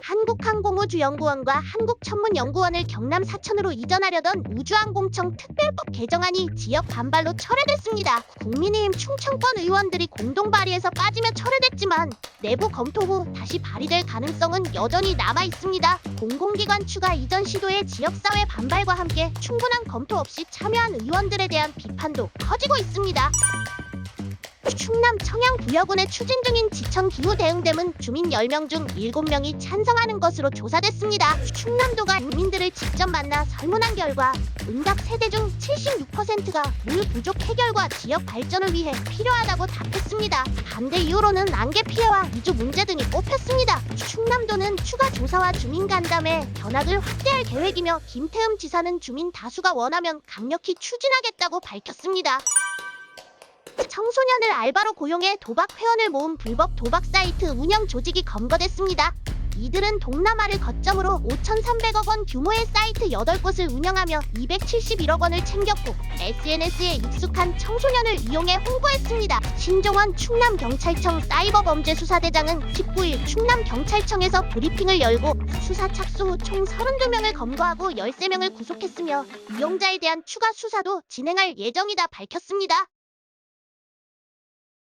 한국항공우주연구원과 한국천문연구원을 경남 사천으로 이전하려던 우주항공청 특별법 개정안이 지역 반발로 철회됐습니다. 국민의힘 충청권 의원들이 공동 발의해서 빠지며 철회됐지만 내부 검토 후 다시 발의될 가능성은 여전히 남아 있습니다. 공공기관 추가 이전 시도에 지역사회 반발과 함께 충분한 검토 없이 참여한 의원들에 대한 비판도 커지고 있습니다. 충남 청양구여군에 추진 중인 지천 기후 대응댐은 주민 10명 중 7명이 찬성하는 것으로 조사됐습니다. 충남도가 주민들을 직접 만나 설문한 결과 응답 세대 중 76%가 물 부족 해결과 지역 발전을 위해 필요하다고 답했습니다. 반대 이유로는 안개 피해와 이주 문제 등이 꼽혔습니다. 충남도는 추가 조사와 주민 간담회 견학을 확대할 계획이며 김태흠 지사는 주민 다수가 원하면 강력히 추진하겠다고 밝혔습니다. 청소년을 알바로 고용해 도박 회원을 모은 불법 도박 사이트 운영 조직이 검거됐습니다. 이들은 동남아를 거점으로 5,300억 원 규모의 사이트 8곳을 운영하며 271억 원을 챙겼고 SNS에 익숙한 청소년을 이용해 홍보했습니다. 신종원 충남경찰청 사이버범죄수사대장은 19일 충남경찰청에서 브리핑을 열고 수사 착수 후 총 32명을 검거하고 13명을 구속했으며 이용자에 대한 추가 수사도 진행할 예정이다 밝혔습니다.